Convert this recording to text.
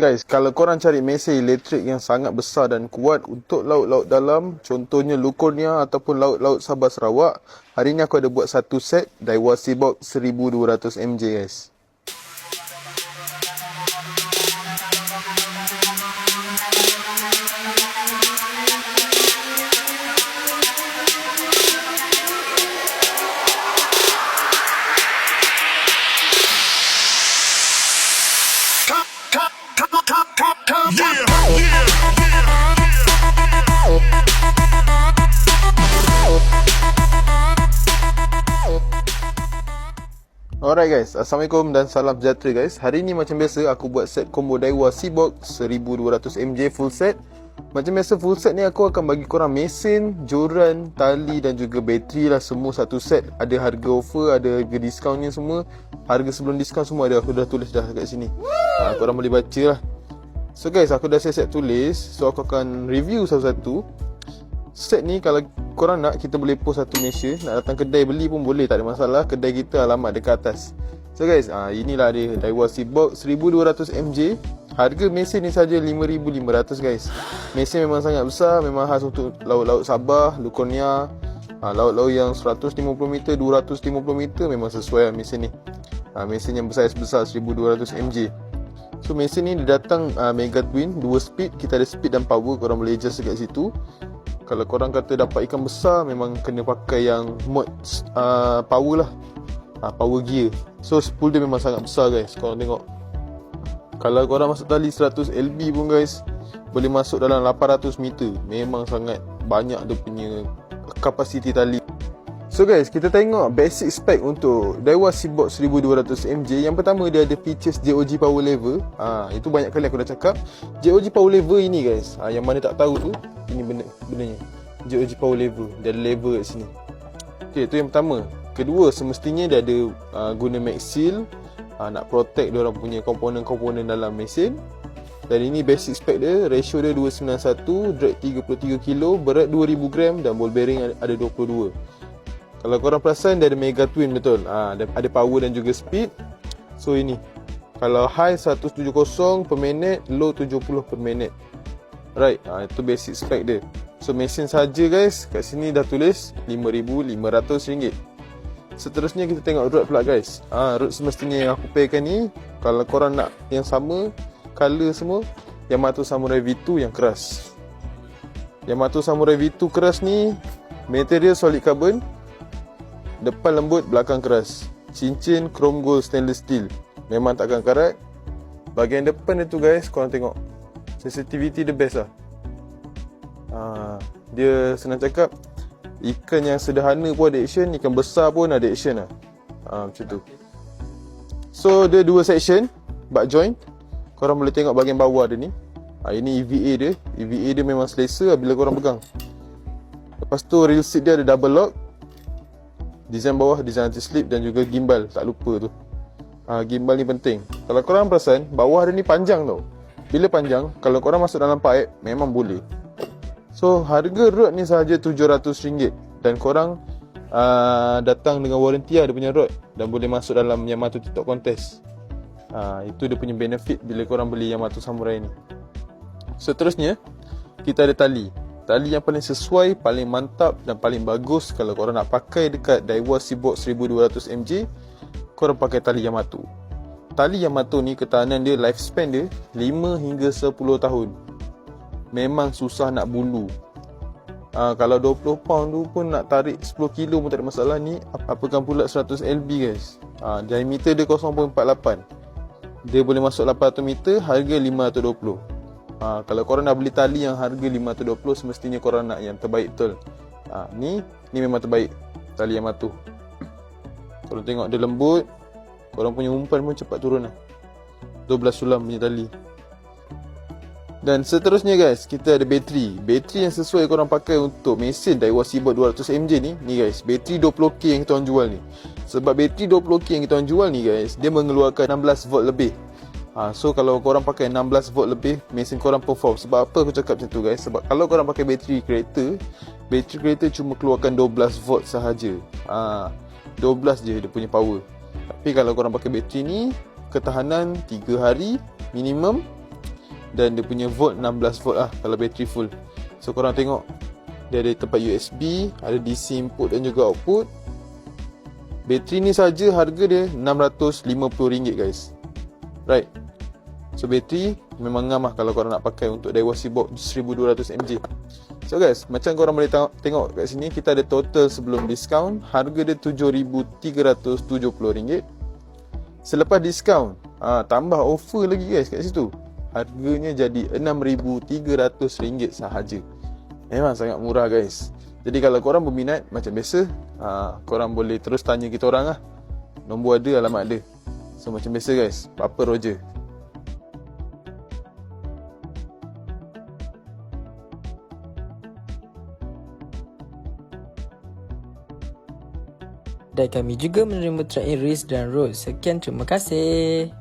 Guys, kalau korang cari mesin elektrik yang sangat besar dan kuat untuk laut-laut dalam, contohnya Lukornia ataupun laut-laut Sabah Sarawak, hari ni aku ada buat satu set Daiwa Seabox 1200 MJ guys. Alright guys, Assalamualaikum dan salam sejahtera guys. Hari ni macam biasa aku buat set combo Daiwa Seabox 1200 MJ full set. Macam biasa full set ni aku akan bagi korang mesin, joran, tali dan juga bateri lah Semua satu set. Ada harga offer, ada harga discount ni semua. Harga sebelum discount semua ada. Aku dah tulis dah kat sini. Ha, Korang boleh baca lah. So guys, aku dah siap-siap tulis. So aku akan review satu-satu. Set ni kalau korang nak kita boleh post satu Malaysia Nak datang kedai beli pun boleh tak ada masalah. Kedai kita alamat dekat atas. So guys ah, inilah dia Daiwa Seabox 1200 MJ Harga mesin ni saja 5500 guys. Mesin memang sangat besar Memang khas untuk laut-laut Sabah Lukonia. Ah, Laut-laut yang 150 meter 250 meter Memang sesuai lah mesin ni. Ah, Mesin yang besar sebesar 1200 MJ So mesin ni dia datang uh, Mega Twin 2 speed. Kita ada speed dan power Korang boleh adjust dekat situ kalau korang kata dapat ikan besar memang kena pakai yang mod uh, power lah. Uh, power gear. So spool dia memang sangat besar guys. Korang tengok. Kalau korang masuk tali 100 LB pun guys boleh masuk dalam 800 meter. Memang sangat banyak dia punya kapasiti tali So guys, kita tengok basic spec untuk Daiwa Seabox 1200 MJ Yang pertama dia ada features JOG power lever ha, Itu banyak kali aku dah cakap. JOG power lever ini guys. Ha, Yang mana tak tahu tu Ini benda benarnya JOG power lever Dia ada lever kat sini. Okay, itu yang pertama. Kedua, semestinya dia ada uh, guna max seal. Uh, Nak protect orang punya komponen-komponen dalam mesin Dan ini basic spec dia. Ratio dia 291 Drag 33 kg Berat 2000 gram Dan ball bearing ada 22 kalau korang perasan dia ada mega twin betul. Ah ha, ada power dan juga speed. So ini. Kalau high 170 per minit, low 70 per minit. Right, ha, itu basic spec dia. So mesin saja guys, kat sini dah tulis RM5,500. Seterusnya kita tengok rod pula guys. Ah ha, rod semestinya yang aku pairkan ni, kalau korang nak yang sama, color semua, Yamato Samurai V2 yang keras. Yamato Samurai V2 keras ni, material solid carbon, Depan lembut, belakang keras. Cincin chrome gold stainless steel. Memang takkan karat. Bahagian depan itu guys, korang tengok. Sensitivity the best lah. Ha, dia senang cakap, ikan yang sederhana pun ada action, ikan besar pun ada action lah. Ha, macam tu. So, dia dua section, butt joint. Korang boleh tengok bahagian bawah dia ni. Ha, ini EVA dia. EVA dia memang selesa lah bila korang pegang. Lepas tu, real seat dia ada double lock. Design bawah, design anti-slip dan juga gimbal. Tak lupa tu. Ha, Gimbal ni penting. Kalau korang perasan, bawah dia ni panjang tau. Bila panjang, kalau korang masuk dalam pipe Memang boleh. So, harga rod ni sahaja RM700 Dan korang uh, datang dengan warranty lah dia punya rod. Dan boleh masuk dalam Yamato TikTok Contest. Ha, Itu dia punya benefit bila korang beli Yamato Samurai ni. Seterusnya, kita ada tali tali yang paling sesuai, paling mantap dan paling bagus kalau korang nak pakai dekat Daiwa Seabox 1200 MJ, korang pakai tali Yamato. Tali Yamato ni ketahanan dia lifespan dia 5 hingga 10 tahun. Memang susah nak bulu. Ha, kalau 20 pound tu pun nak tarik 10 kilo pun tak ada masalah ni apakan pula 100 LB guys. Ha, diameter dia 0.48. Dia boleh masuk 800 meter harga 520. Ha, kalau korang nak beli tali yang harga 520 semestinya korang nak yang terbaik betul. Ha, ni ni memang terbaik tali yang matu. Korang tengok dia lembut. Korang punya umpan pun cepat turun lah. 12 sulam punya tali. Dan seterusnya guys, kita ada bateri. Bateri yang sesuai korang pakai untuk mesin Daiwa Seaboard 200mj ni, ni guys, bateri 20k yang kita orang jual ni. Sebab bateri 20k yang kita orang jual ni guys, dia mengeluarkan 16 volt lebih. Ha, so kalau korang pakai 16 volt lebih Mesin korang perform Sebab apa aku cakap macam tu guys Sebab kalau korang pakai bateri kereta Bateri kereta cuma keluarkan 12 volt sahaja ha, 12 je dia punya power Tapi kalau korang pakai bateri ni Ketahanan 3 hari minimum dan dia punya volt 16 volt lah kalau bateri full. So korang tengok dia ada tempat USB, ada DC input dan juga output. Bateri ni saja harga dia RM650 guys. Right. So bateri memang ngam lah kalau korang nak pakai untuk Daiwa Seabox 1200 mAh. So guys, macam korang boleh tengok, kat sini kita ada total sebelum diskaun, harga dia RM7,370. Selepas diskaun, ha, tambah offer lagi guys kat situ. Harganya jadi RM6,300 sahaja. Memang sangat murah guys. Jadi kalau korang berminat macam biasa, ha, korang boleh terus tanya kita orang lah. Nombor ada, alamat ada. So macam biasa guys, Papa Roger. 'Dan kami juga menerima track in race dan road. Sekian terima kasih.